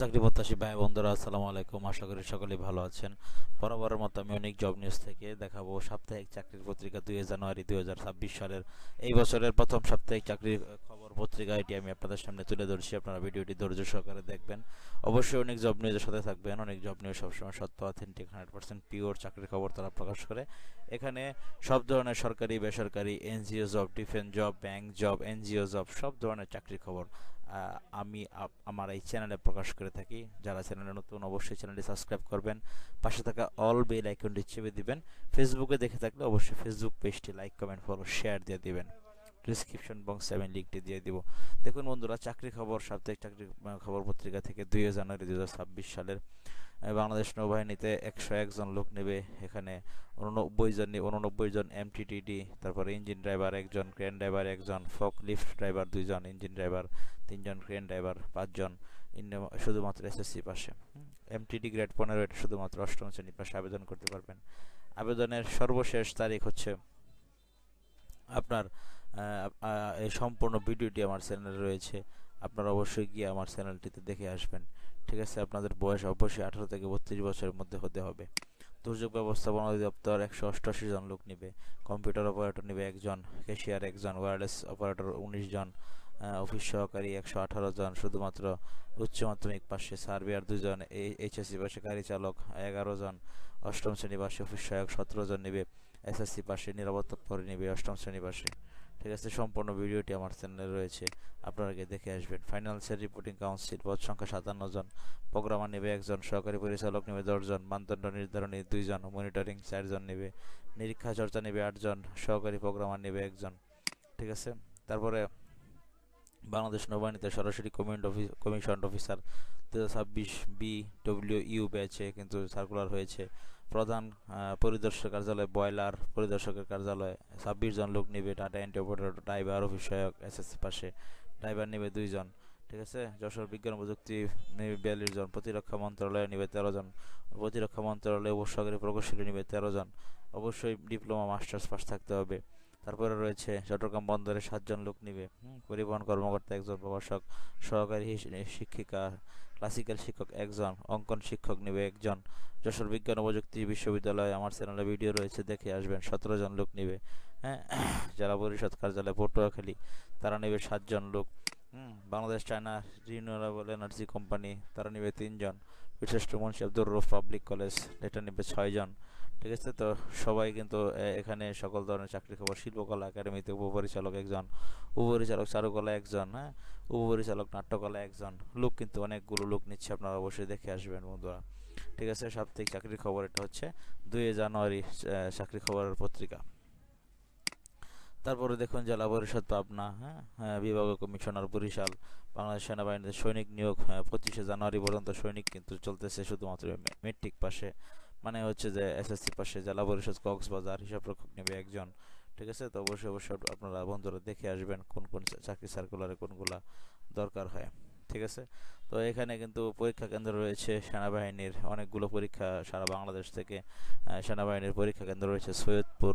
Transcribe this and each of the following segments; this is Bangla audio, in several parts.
চাকরি প্রত্যাশী ভাই বন্ধুরা আসসালামু আলাইকুম। আশা করি সকলেই ভালো আছেন। বরাবরের মতো আমি অনেক জব নিউজ থেকে দেখাবো সাপ্তাহিক চাকরির পত্রিকা দুই জানুয়ারি দুই সালের এই বছরের প্রথম সাপ্তাহিক চাকরির খবর পত্রিকা এটি আমি আপনাদের সামনে তুলে ধরছি। আপনারা ভিডিওটি ধৈর্য সহকারে দেখবেন। অবশ্যই অনেক জব নিউজের সাথে থাকবেন। অনেক জব নিউজ সবসময় সত্য অথেন্টিক হান্ড্রেড পার্সেন্ট পিওর চাকরির খবর তারা প্রকাশ করে। এখানে সব ধরনের সরকারি, বেসরকারি, NGO job defence job bank job, NGO job সব ধরনের চাকরির খবর আমি আমার এই চ্যানেলে প্রকাশ করে থাকি। যারা চ্যানেলে নতুন, অবশ্যই চ্যানেলটি সাবস্ক্রাইব করবেন। পাশে থাকা অল বেল আইকনটি চেপে দিবেন। ফেসবুকে দেখে থাকলে অবশ্যই ফেসবুক পেজটি লাইক কমেন্ট ফলো শেয়ার দিয়ে দিবেন। ডিসক্রিপশন বক্স আমি লিঙ্কটি দিয়ে দিব। দেখুন বন্ধুরা, চাকরি খবর, সাপ্তাহিক চাকরি খবর পত্রিকা থেকে দুই জানুয়ারি দু হাজার ছাব্বিশ সালের বাংলাদেশ নৌবাহিনীতে একশো একজন লোক নেবে। এখানে উননব্বই জন উননব্বই জন এমটিটিডি তারপরে ইঞ্জিন ড্রাইভার একজন ক্রেন ড্রাইভার একজন ফক লিফট ড্রাইভার দুইজন ইঞ্জিন ড্রাইভার তিনজন ক্রেন ড্রাইভার পাঁচজন। শুধুমাত্র এসএসসি পাশে। এমটিডি গ্রেড পনেরো, এটা শুধুমাত্র অষ্টম শ্রেণি পাশে আবেদন করতে পারবেন। আবেদনের সর্বশেষ তারিখ হচ্ছে আপনার এই সম্পূর্ণ ভিডিওটি আমার চ্যানেলে রয়েছে। আপনারা অবশ্যই গিয়ে আমার চ্যানেলটিতে দেখে আসবেন। ঠিক আছে, আপনাদের বয়স অবশ্যই আঠারো থেকে বত্রিশ বছরের মধ্যে হতে হবে। দুর্যোগ ব্যবস্থাপনা অধিদপ্তর একশো অষ্টআশি জন লোক নেবে, কম্পিউটার অপারেটর নেবে একজন, ক্যাশিয়ার একজন, ওয়্যারলেস অপারেটর উনিশ জন অফিস সহকারী একশো আঠারো জন, শুধুমাত্র উচ্চ মাধ্যমিক পাশে সার্ভেয়ার দুজন এইচএসসি পাশে গাড়ি চালক এগারো জন, অষ্টম শ্রেণি পাশে অফিস সহায়ক সতেরো জন নেবে এসএসসি পাশে নিরাপত্তা পরে নেবে অষ্টম শ্রেণি পাশে। ঠিক আছে, সম্পূর্ণ ভিডিওটি আমার চ্যানেলে রয়েছে। আপনারা দেখে আসবেন। ফাইন্যান্সিয়াল রিপোর্টিং কাউন্সিল পদ সংখ্যা সাতান্ন জন। প্রোগ্রামার নেবে একজন, সহকারী পরিচালক নেবে দশজন মানদণ্ড নির্ধারণী দুইজন মনিটরিং চারজন নেবে, নিরীক্ষা চর্চা নেবে আটজন সহকারী প্রোগ্রামার নেবে একজন। ঠিক আছে? তারপরে বাংলাদেশ নৌবাহিনীতে সরাসরি কমিশন অফিস কমিশন অফিসার দু হাজার ছাব্বিশ বি ডব্লিউ ইউ ব্যাচে কিন্তু সার্কুলার হয়েছে। প্রধান পরিদর্শক কার্যালয় বয়লার পরিদর্শকের কার্যালয়, ছাব্বিশ জন লোক নিবে, tata anti operator driver, office সহায়ক, এসএসসি পাশে। ড্রাইভার নিবে দুইজন ঠিক আছে? যশোর বিজ্ঞান প্রযুক্তি নিবে বিয়াল্লিশ জন, প্রতিরক্ষা মন্ত্রণালয় নিবে তেরো জন প্রতিরক্ষা মন্ত্রণালয়ে উপসাগরী প্রকৌশলী নিবে তেরো জন। অবশ্যই ডিপ্লোমা, মাস্টার্স পাস থাকতে হবে। তারপরে রয়েছে চট্টগ্রাম বন্দরে সাতজন লোক নিবে। পরিবহন কর্মকর্তা একজন, প্রভাষক, সহকারী শিক্ষিকা ক্লাসিক্যাল শিক্ষক একজন, অঙ্কন শিক্ষক নিবে একজন। যশোর বিজ্ঞান ও প্রযুক্তি বিশ্ববিদ্যালয়ে আমার চ্যানেলে ভিডিও রয়েছে, দেখে আসবেন, সতেরো জন লোক নিবে। হ্যাঁ জেলা পরিষদ কার্যালয় পটুয়াখালী, তারা নেবে সাতজন লোক। হুম, Bangladesh China renewable energy company তারা নেবে তিনজন। বিশিষ্ট মুন্সি আব্দুর রুফ পাবলিক কলেজ এটা নেবে ছয়জন। ঠিক আছে? তো সবাই কিন্তু এখানে সকল ধরনের চাকরি খবর শিল্পকলা একাডেমিতে উপপরিচালক একজন উপপরিচালক চারুকলা একজন হ্যাঁ? উপপরিচালক নাট্যকলা একজন। লোক কিন্তু অনেকগুলো লোক নিচ্ছে আপনারা অবশ্যই দেখে আসবেন বন্ধুরা। ঠিক আছে? সাপ্তাহিক চাকরির খবর এটা হচ্ছে দুই জানুয়ারি চাকরি খবরের পত্রিকা। তারপরে দেখুন জেলা পরিষদ পাবনা হ্যাঁ? হ্যাঁ, বিভাগীয় কমিশনার বরিশাল বাংলাদেশ সেনাবাহিনীতে সৈনিক নিয়োগ হ্যাঁ, পঁচিশে জানুয়ারি পর্যন্ত সৈনিক কিন্তু চলতেছে শুধুমাত্র মেট্রিক পাশে। মানে হচ্ছে যে এসএসসি পাশে জেলা পরিষদ কক্সবাজার হিসাব রক্ষক নেবে একজন ঠিক আছে? তো অবশ্যই অবশ্যই আপনারা বন্ধুরা দেখে আসবেন কোন কোন চাকরি সার্কুলারে কোনগুলা দরকার হয় ঠিক আছে? তো এখানে কিন্তু পরীক্ষা কেন্দ্র রয়েছে সেনাবাহিনীর অনেকগুলো পরীক্ষা সারা বাংলাদেশ থেকে সেনাবাহিনীর পরীক্ষা কেন্দ্র রয়েছে সৈয়দপুর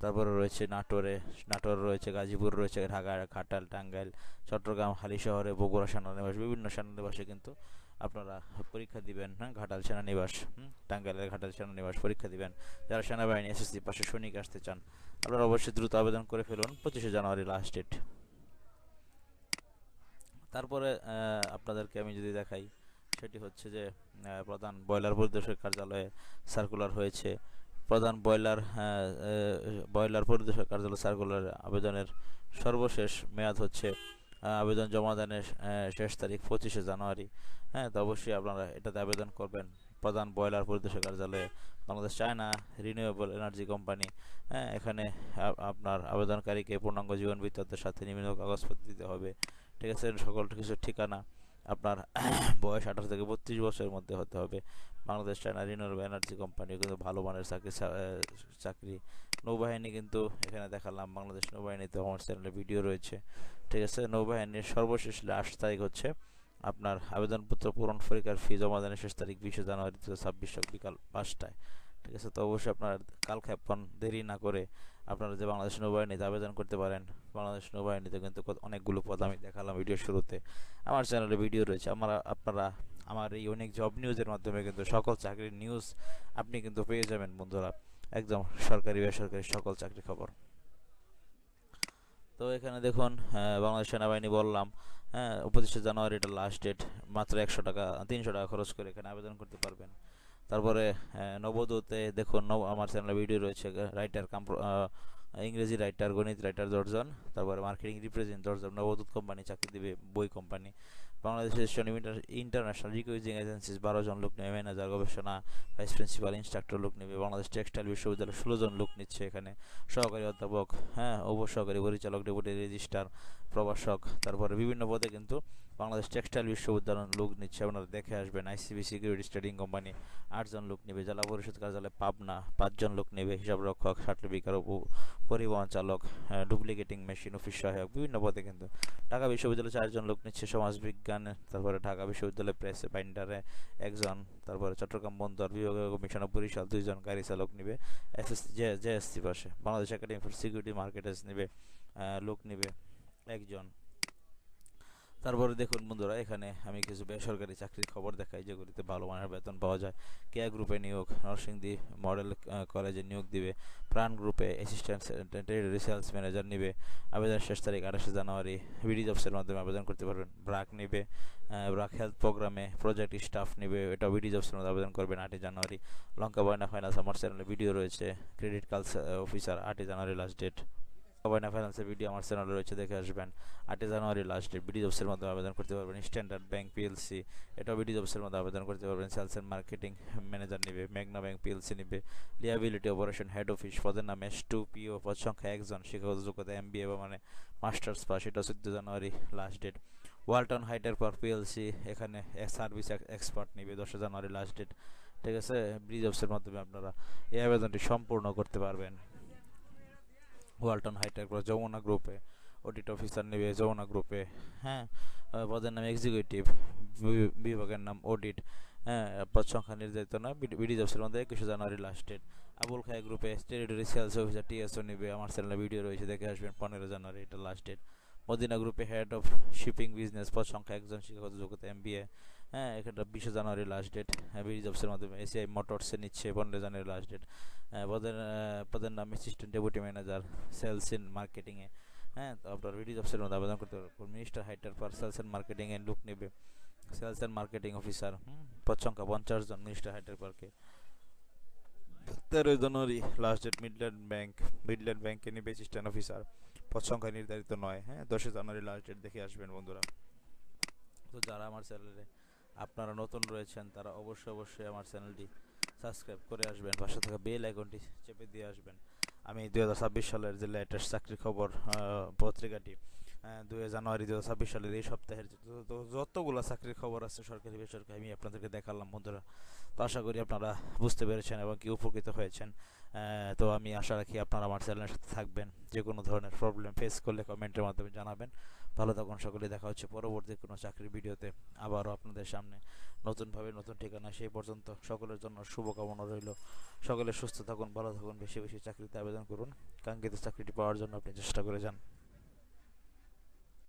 তারপরে রয়েছে নাটোরে, নাটোর রয়েছে গাজীপুর, রয়েছে ঢাকা ঘাটাল, টাঙ্গাইল, চট্টগ্রাম, হালি শহরে, বগুড়া সেনানিবাস, বিভিন্ন সেনানিবাসে কিন্তু আপনারা পরীক্ষা দিবেন হ্যাঁ? ঘাটাল সেনানিবাস টাঙ্গাইলের ঘাটাল সেনানিবাস পরীক্ষা দিবেন। যারা সেনাবাহিনী এসএসসি পাশে সৈনিক আসতে চান, আপনারা অবশ্যই দ্রুত আবেদন করে ফেলুন, পঁচিশে জানুয়ারি লাস্ট ডেট তারপরে আপনাদেরকে আমি যদি দেখাই, সেটি হচ্ছে যে প্রধান ব্রয়লার পরিদর্শক কার্যালয়ে সার্কুলার হয়েছে। প্রধান বয়লার বয়লার পরিদর্শক কার্যালয় সার্কুলার আবেদনের সর্বশেষ মেয়াদ হচ্ছে আবেদন জমা দানের শেষ তারিখ পঁচিশে জানুয়ারি। হ্যাঁ তো অবশ্যই আপনারা এটাতে আবেদন করবেন। প্রধান বয়লার পরিদর্শক কার্যালয়ে Bangladesh China renewable energy company হ্যাঁ এখানে আপনার আবেদনকারীকে পূর্ণাঙ্গ জীবন বৃত্তান্তের সাথে নিম্ন কাগজপত্র দিতে হবে। ঠিক আছে, সকল কিছু ঠিকানা আপনার বয়স আঠারো থেকে বত্রিশ বছরের মধ্যে হতে হবে। Bangladesh China renewable energy company, কিন্তু ভালো মানের চাকরি চাকরি। নৌবাহিনী কিন্তু এখানে দেখালাম, বাংলাদেশ নৌবাহিনীতে আমার চ্যানেলে ভিডিও রয়েছে। ঠিক আছে, নৌবাহিনীর সর্বশেষ লাস্ট তারিখ হচ্ছে আপনার আবেদনপত্র পূরণ পরীক্ষার ফি জমা দানের শেষ তারিখ বিশে জানুয়ারি দু ছাব্বিশ বিকাল পাঁচটায়। ঠিক আছে, তো অবশ্যই আপনার কাল ক্ষেপণ দেরি না করে আপনারা যে বাংলাদেশ নৌবাহিনীতে আবেদন করতে পারেন, বাংলাদেশ নৌবাহিনীতে কিন্তু অনেকগুলো পদ আমি দেখালাম ভিডিও শুরুতে। আমার চ্যানেলে ভিডিও রয়েছে, আমরা, আপনারা আমার এই অনেক জব নিউজের মাধ্যমে কিন্তু সকল চাকরির নিউজ আপনি কিন্তু পেয়ে যাবেন বন্ধুরা। একদম সরকারি বেসরকারি সকল চাকরি খবর। তো এখানে দেখুন বাংলাদেশ সেনাবাহিনী বললাম হ্যাঁ পঁচিশে জানুয়ারি এটা লাস্ট ডেট মাত্র একশো টাকা তিনশো টাকা খরচ করে এখানে আবেদন করতে পারবেন। তারপরে আহ, নবোদয়তে দেখুন আমার চ্যানেলে ভিডিও রয়েছে রাইটার কাম ইংরেজি রাইটার গণিত রাইটার দশজন, তারপরে মার্কেটিং রিপ্রেজেন্ট দশজন নবদূত কোম্পানি চাকরি দেবে বই কোম্পানি বাংলাদেশের ইন্টারন্যাশনাল রিকুইজিং এজেন্সিস বারো জন লোক নেবে ম্যানেজার গবেষণা ভাইস প্রিন্সিপাল ইনস্ট্রাক্টর লোক নেবে। বাংলাদেশ টেক্সটাইল বিশ্ববিদ্যালয় ষোলো জন লোক নিচ্ছে এখানে। সহকারী অধ্যাপক হ্যাঁ উপসহকারী পরিচালক ডেপুটি রেজিস্ট্রার প্রভাষক, তারপরে বিভিন্ন পদে কিন্তু বাংলাদেশ টেক্সটাইল বিশ্ববিদ্যালয় লোক নিচ্ছে। আপনারা দেখে আসবেন, আইসিবি সিকিউরিটি ট্রেডিং কোম্পানি আটজন লোক নেবে, জেলা পরিষদ কার্যালয় পাবনা পাঁচজন লোক নেবে, হিসাব রক্ষক সার্টিফিকার পরিবহন চালক ডুপ্লিকেটিং মেশিন অফিস সহায়ক, বিভিন্ন পদে কিন্তু। ঢাকা বিশ্ববিদ্যালয়ে চারজন লোক নিচ্ছে সমাজবিজ্ঞান তারপরে ঢাকা বিশ্ববিদ্যালয় প্রেস বাইন্ডারে একজন, তারপরে চট্টগ্রাম বন্দর বিভাগীয় কমিশন পরিষদ দুইজন গাড়ি চালক নেবে এস নিবে এসএসসি জেএসসি পাশে। Bangladesh academy for security marketers নিবে লোক নিবে। একজন। তারপরে দেখুন বন্ধুরা, এখানে আমি কিছু বেসরকারি চাকরির খবর দেখাই, যেগুলিতে ভালো মানের বেতন পাওয়া যায়। কেয়া গ্রুপে নিয়োগ, নরসিংদী মডেল কলেজে নিয়োগ দিবে। প্রাণ গ্রুপে অ্যাসিস্ট্যান্ট টেরিটরি ম্যানেজার নিবে। আবেদন শেষ তারিখ আঠাশে জানুয়ারি। বিডি জবসের মাধ্যমে আবেদন করতে পারবেন। ব্রাক নিবে। ব্রাক হেলথ প্রোগ্রামে প্রজেক্ট স্টাফ নিবে। এটা বিডি জবসের মধ্যে আবেদন করবেন আটই জানুয়ারি। লঙ্কা বয়না ফাইন্যান্স আমার চ্যানেলে ভিডিও রয়েছে। ক্রেডিট কার্ড অফিসার আটই জানুয়ারি লাস্ট ডেট কবাইনা ফাইন্যান্সের ভিডিও আমার চ্যানেলে রয়েছে, দেখে আসবেন। আটই জানুয়ারি লাস্ট ডেট বিডি জবসের মধ্যে আবেদন করতে পারবেন। স্ট্যান্ডার্ড ব্যাংক পিএলসি এটাও বিডি জবসের মধ্যে আবেদন করতে পারবেন। সেলস অ্যান্ড মার্কেটিং ম্যানেজার নিবে মেঘনা ব্যাংক পিএলসি নিবে। লিয়াবিলিটি অপারেশন হেড অফিস পদের নাম এস টু পিও পদ সংখ্যা একজন, শিক্ষাগত যোগ্যতা এম বি বা মানে মাস্টার্স পাস এটা চোদ্দ জানুয়ারি লাস্ট ডেট ওয়ালটন হাইটার পর পিএলসি এখানে সার্ভিস এক্সপার্ট নিবে, দশই জানুয়ারি লাস্ট ডেট ঠিক আছে? ব্রিজ অফিসের মাধ্যমে আপনারা এই আবেদনটি সম্পূর্ণ করতে পারবেন। ওয়ালটন হাইটেক যমুনা গ্রুপে অডিট অফিসার নেবে যমুনা গ্রুপে হ্যাঁ? পদের নাম এক্সিকিউটিভ বিভাগের নাম অডিট হ্যাঁ? পদ সংখ্যা নির্ধারিত না বিডি জবসের মধ্যে একুশে জানুয়ারি লাস্ট ডেট আবুল খায় গ্রুপে টেরিটরি সেলস অফিসার টিএসও নেবে, আমার চ্যানেলে ভিডিও রয়েছে, দেখে আসবেন, পনেরো জানুয়ারি এটা লাস্ট ডেট মদিনা গ্রুপে হেড অফ শিপিং বিজনেস পদ সংখ্যা একজন, শিক্ষাগত যোগ্যতা এম হ্যাঁ এখানটা বিশে জানুয়ারি লাস্ট ডেট জবসের মাধ্যমে এসিআই মোটরসে নিচ্ছে পনেরো জানুয়ারি লাস্ট ডেট পদের পদের নাম assistant deputy manager sales in মার্কেটিংয়ে হ্যাঁ তো আপনার জবসের মধ্যে আবেদন করতে পারবেন। মিনিস্টার হাইটার পার সেলস অ্যান্ড মার্কেটিংয়ে লুক নেবে। সেলস অ্যান্ড মার্কেটিং অফিসার পদ সংখ্যা পঞ্চাশ জন মিনিস্টার হাইটার পার্কে তেরোই জানুয়ারি last date Midland bank Midland ব্যাংকে নিবে অ্যাসিস্ট্যান্ট অফিসার পদ সংখ্যা নির্ধারিত নয়। হ্যাঁ দশই জানুয়ারি লাস্ট ডেট দেখে আসবেন বন্ধুরা। তো যারা আমার চ্যানেলে আপনারা নতুন রয়েছেন, তারা অবশ্যই অবশ্যই আমার চ্যানেলটি সাবস্ক্রাইব করে আসবেন, পাশে থাকা বেল আইকনটি চেপে দিয়ে আসবেন। আমি দুই হাজার ছাব্বিশ সালের যে লেটেস্ট চাকরির খবর পত্রিকাটি দুই জানুয়ারি দু হাজার ছাব্বিশ সালের এই সপ্তাহের যত- যত- যতগুলো চাকরির খবর আছে, সরকারি, বেসরকারি, আমি আপনাদেরকে দেখালাম, বন্ধুরা। তো আশা করি আপনারা বুঝতে পেরেছেন এবং কি উপকৃত হয়েছেন। তো আমি আশা রাখি আপনারা আমার চ্যানেলের সাথে থাকবেন যে কোনো ধরনের প্রবলেম ফেস করলে কমেন্টের মাধ্যমে জানাবেন। ভালো থাকুন সকলে দেখা হচ্ছে পরবর্তী কোনো চাকরির ভিডিওতে। আবারও আপনাদের সামনে নতুনভাবে নতুন ঠিকানা সেই পর্যন্ত সকলের জন্য শুভকামনা রইল। সকলে সুস্থ থাকুন, ভালো থাকুন, বেশি বেশি চাকরিতে আবেদন করুন। কাঙ্ক্ষিত চাকরিটি পাওয়ার জন্য আপনি চেষ্টা করে যান।